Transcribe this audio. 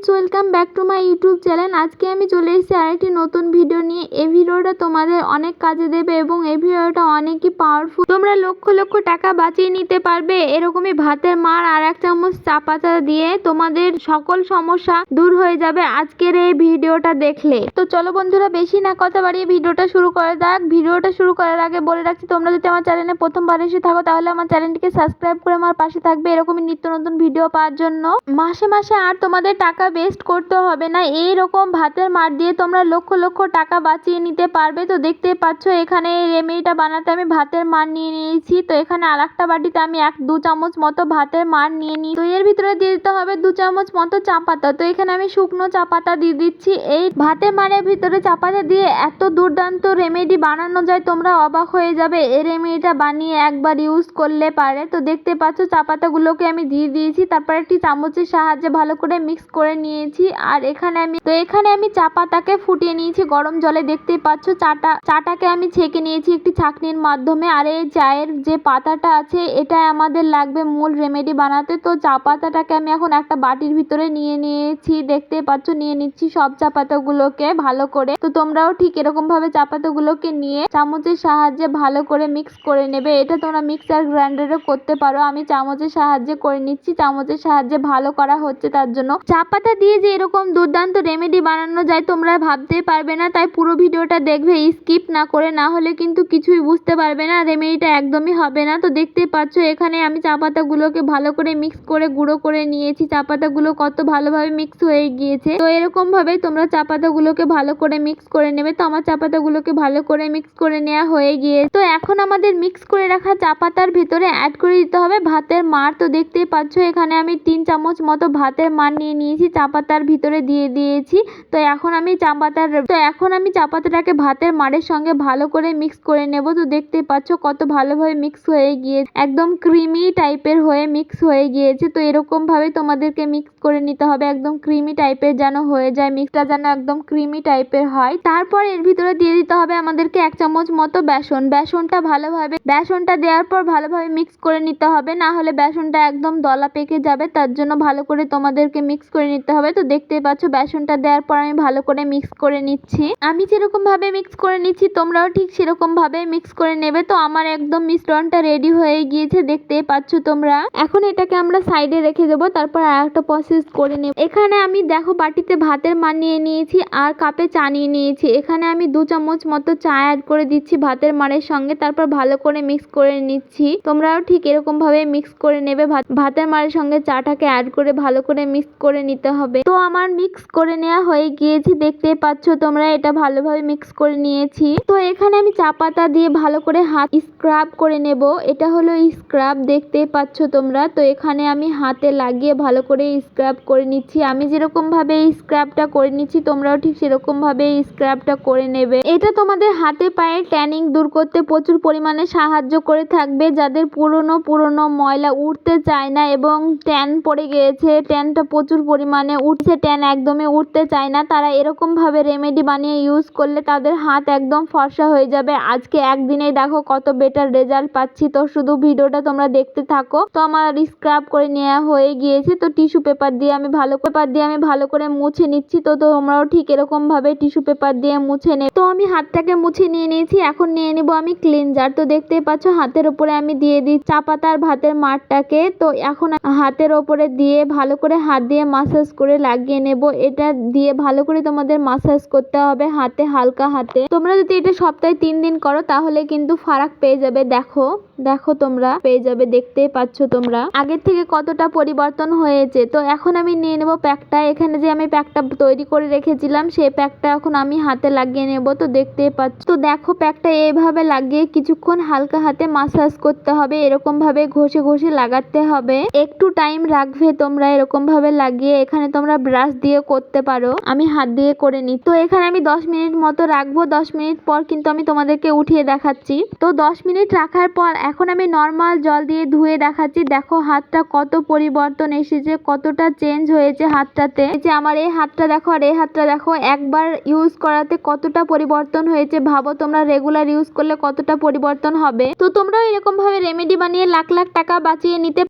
Friends welcome back to my YouTube channel আজকে আমি চলে এসেছি আরেকটি নতুন ভিডিও নিয়ে। এই ভিডিওটা তোমাদের অনেক কাজে দেবে এবং এই ভিডিওটা অনেকই পাওয়ারফুল তোমরা লক্ষ লক্ষ টাকা বাঁচিয়ে নিতে পারবে এরকমই ভাতের মার আর এক চামচ চা পাতা দিয়ে তোমাদের সকল সমস্যা দূর হয়ে যাবে আজকের এই ভিডিওটা দেখলে। তো চলো বন্ধুরা, বেশি না কথা বাড়িয়ে ভিডিওটা শুরু করে যাক ভিডিওটা শুরু করার আগে বলে রাখছি, তোমরা যদি আমার চ্যানেলে প্রথমবার এসে থাকো, তাহলে আমার চ্যানেলটিকে সাবস্ক্রাইব করে আমার পাশে থাকবে এরকমই নিত্য নতুন ভিডিও পাওয়ার জন্য। মাসে মাসে আর তোমাদের টাকা ওয়েস্ট করতে হবে না। এই রকম ভাতের মার দিয়ে তোমরা লক্ষ লক্ষ টাকা বাঁচিয়ে নিতে পারবে। তো দেখতে পাচ্ছ, এখানে এই রেমেডিটা বানাতে আমি ভাতের মার নিয়ে নিয়েছি। তো এখানে আর একটা বাটিতে আমি এক, দু চামচ মতো ভাতের মার নিয়ে নিই তো এর ভিতরে দিয়ে দিতে হবে দু চামচ মতো চা পাতা। তো এখানে আমি শুকনো চা পাতা দিয়ে দিচ্ছি। এই ভাতের মারের ভিতরে চা পাতা দিয়ে এত দুর্দান্ত রেমেডি বানানো যায়, তোমরা অবাক হয়ে যাবে। এই রেমেডিটা বানিয়ে একবার ইউজ করলে পারে। তো দেখতে পাচ্ছ, চা পাতাগুলোকে আমি দিয়ে দিয়েছি। তারপর একটি চামচের সাহায্যে ভালো করে মিক্স করে নিয়েছি। আর এখানে আমি তো এখানে আমি চা পাতাকে ফুটিয়ে নিয়েছি। গরম জলে দেখতে পাচ্ছ, চাটা চাটাকে আমি ছেঁকে নিয়েছি একটি ছাঁকনির মাধ্যমে। আর এই চায়ের যে পাতাটা আছে এটা আমাদের লাগবে মূল রেমেডি বানাতে। তো চা পাতাটাকে আমি এখন একটা বাটির ভিতরে নিয়ে নিয়েছি। দেখতে পাচ্ছ, নিয়ে নিচ্ছি সব চা পাতাগুলোকে ভালো করে। তো তোমরাও ঠিক এরকম ভাবে চা পাতাগুলোকে নিয়ে চামচের সাহায্যে ভালো করে মিক্স করে নেবে। এটা তোমরা মিক্সার গ্রাইন্ডারে করতে পারো। আমি চামচের সাহায্যে করে নিচ্ছি। চামচের সাহায্যে ভালো করা হচ্ছে তার জন্য। চা পাতা দিয়ে যে এরকম দুর্দান্ত রেমেডি বানানো যায় তোমরা ভাবতেই পারবে না, তাই পুরো ভিডিওটা দেখবে স্কিপ না করে, না হলে কিন্তু কিছুই বুঝতে পারবে না রেমেডিটা একদমই হবে না। তো দেখতেই পাচ্ছ, এখানে আমি চা পাতাগুলোকে ভালো করে মিক্স করে, গুঁড়ো করে নিয়েছি। চা পাতাগুলো কত ভালোভাবে মিক্স হয়ে গিয়েছে। তো এরকম ভাবেই তোমরা চা পাতাগুলোকে ভালো করে মিক্স করে নেবে। তো আমার চা পাতাগুলোকে ভালো করে মিক্স করে নেওয়া হয়ে গিয়ে তো এখন আমাদের মিক্স করে রাখা চা পাতার ভেতরে অ্যাড করে দিতে হবে ভাতের মার তো দেখতেই পাচ্ছ, এখানে আমি তিন চামচ মতো ভাতের মার নিয়ে নিয়েছি। চা পাতার ভিতরে দিয়ে দিয়েছি। তো এখন আমি চা পাতার তো এখন আমি চা পাতাটাকে ভাতের মাড়ের সঙ্গে ভালো করে মিক্স করে নেব। তো দেখতেই পাচ্ছ কত ভালোভাবে মিক্স হয়ে গিয়ে একদম ক্রিমি টাইপের হয়ে মিক্স হয়ে গিয়েছে। তো এরকম ভাবে তোমাদেরকে মিক্স করে নিতে হবে। একদম ক্রিমি টাইপের যেন হয়ে যায়। মিক্সটা যেন একদম ক্রিমি টাইপের হয়। তারপর এর ভিতরে দিয়ে দিতে হবে আমাদেরকে এক চামচ মতো বেসন। বেসনটা ভালোভাবে, বেসনটা দেওয়ার পর ভালোভাবে মিক্স করে নিতে হবে। না হলে বেসনটা একদম দলা পেকে যাবে। তার জন্য ভালো করে তোমাদেরকে মিক্স করে নিতে হবে। তো দেখতেই পাচ্ছ, বেসনটা দেওয়ার পর আমি ভালো করে মিক্স করে নিচ্ছি। আমি যেরকম ভাবে মিক্স করে নিচ্ছি, তোমরাও ঠিক সেরকম ভাবে মিক্স করে নেবে। তো আমার একদম মিশ্রণটা রেডি হয়ে গিয়েছে, দেখতেই পাচ্ছ তোমরা। এখন এটাকে আমরা সাইডে রেখে দেবো, তারপর আর একটা প্রসেস করে নেব। এখানে আমি দেখো বাটিতে ভাতের মান নিয়ে নিয়েছি আর কাপে চা নিয়ে নিয়েছি। এখানে আমি দু চামচ মতো চা অ্যাড করে দিচ্ছি ভাতের মানের সঙ্গে, তারপর ভালো করে মিক্স করে নিচ্ছি। তোমরাও ঠিক এরকম ভাবে মিক্স করে নেবে ভাতের মারের সঙ্গে চাটাকে অ্যাড করে ভালো করে মিক্স করে নিতে হবে। তো আমার মিক্স করে নেওয়া হয়ে গিয়েছে দেখতে পাচ্ছ তোমরা, এটা ভালোভাবে মিক্স করে নিয়েছি। তো এখানে আমি চা পাতা দিয়ে ভালো করে হাত স্ক্রাব করে নেব। এটা হলো স্ক্রাব দেখতে পাচ্ছ তোমরা। তো এখানে আমি হাতে লাগিয়ে ভালো করে স্ক্রাব করে নিচ্ছি। আমি যেরকম ভাবে স্ক্রাবটা করে নিচ্ছি, তোমরাও ঠিক সেরকম ভাবে স্ক্রাবটা করে নেবে। এটা তোমাদের হাতে পায়ে ট্যানিং দূর করতে প্রচুর পরিমাণে সাহায্য করে থাকবে। যাদের পুরনো পুরনো ময়লা উঠতে চায় না এবং ট্যান পড়ে গিয়েছে ট্যানটা প্রচুর পরিমাণে উঠছে ট্যান একদমই উঠতে চায় না। তারা এরকম ভাবে রেমেডি বানিয়ে ইউজ করলে তাদের হাত একদম ফর্সা হয়ে যাবে। আজকে একদিনেই দেখো কত বেটার রেজাল্ট পাচ্ছি। তো শুধু ভিডিওটা তোমরা দেখতে থাকো। তো আমার স্ক্রাব করে নেওয়া হয়ে গিয়েছে। তো টিস্যু পেপার দিয়ে আমি ভালো পেপার দিয়ে আমি ভালো করে মুছে নিচ্ছি। তো তোমরাও ঠিক এরকম ভাবে টিস্যু পেপার দিয়ে মুছে নে তো আমি হাতটাকে মুছে নিয়ে নিয়েছি। এখন নিয়ে নিব আমি ক্লিনজার তো দেখতেই পাচ্ছ হাতের উপরে আমি দিয়ে দিই চা পাতার ভাতের মারটাকে। তো এখন হাতের ওপরে দিয়ে ভালো করে হাত দিয়ে মাসাজ করে লাগিয়ে নেব। এটা দিয়ে ভালো করে তোমাদের মাসাজ করতে হবে হাতে, হালকা হাতে। তোমরা যদি এটা সপ্তাহে তিন দিন করো, তাহলে কিন্তু ফারাক পেয়ে যাবে। দেখো দেখো তোমরা, পেয়ে যাবে, দেখতেই পাচ্ছ তোমরা। আগের থেকে কতটা পরিবর্তন হয়েছে? তো এখন আমি নিয়ে নেব প্যাকটা। এখানে যে আমি প্যাকটা তৈরি করে রেখেছিলাম, সেই প্যাকটা এখন আমি হাতে লাগিয়ে নেব। তো দেখতেই পাচ্ছ। তো দেখো প্যাকটা এইভাবে লাগিয়ে কিছুক্ষণ হালকা হাতে মাসাজ করতে হবে। এরকম ভাবে ঘষে ঘষে লাগাতে হবে। একটু টাইম রাখবে তোমরা এরকম ভাবে লাগিয়ে। এখানে তোমরা ব্রাশ দিয়ে করতে পারো। আমি হাত দিয়ে করে নিই তো এখানে আমি দশ মিনিট মতো রাখব। দশ মিনিট পর কিন্তু আমি তোমাদেরকে উঠিয়ে দেখাচ্ছি। তো দশ মিনিট রাখার পর এখন আমি নর্মাল জল দিয়ে ধুয়ে দেখাচ্ছি। দেখো হাতটা কত পরিবর্তন এসেছে, কতটা চেঞ্জ হয়েছে হাতটাতে। যে আমার এই হাতটা দেখো আর এই হাতটা দেখো একবার ইউজ করাতে কতটা পরিবর্তন হয়েছে ভাবো তোমরা। রেগুলার ইউজ করলে কতটা পরিবর্তন হবে। তো তোমরাও এরকম ভাবে রেমেডি বানিয়ে লাখ লাখ টাকা বাঁচিয়ে নিতে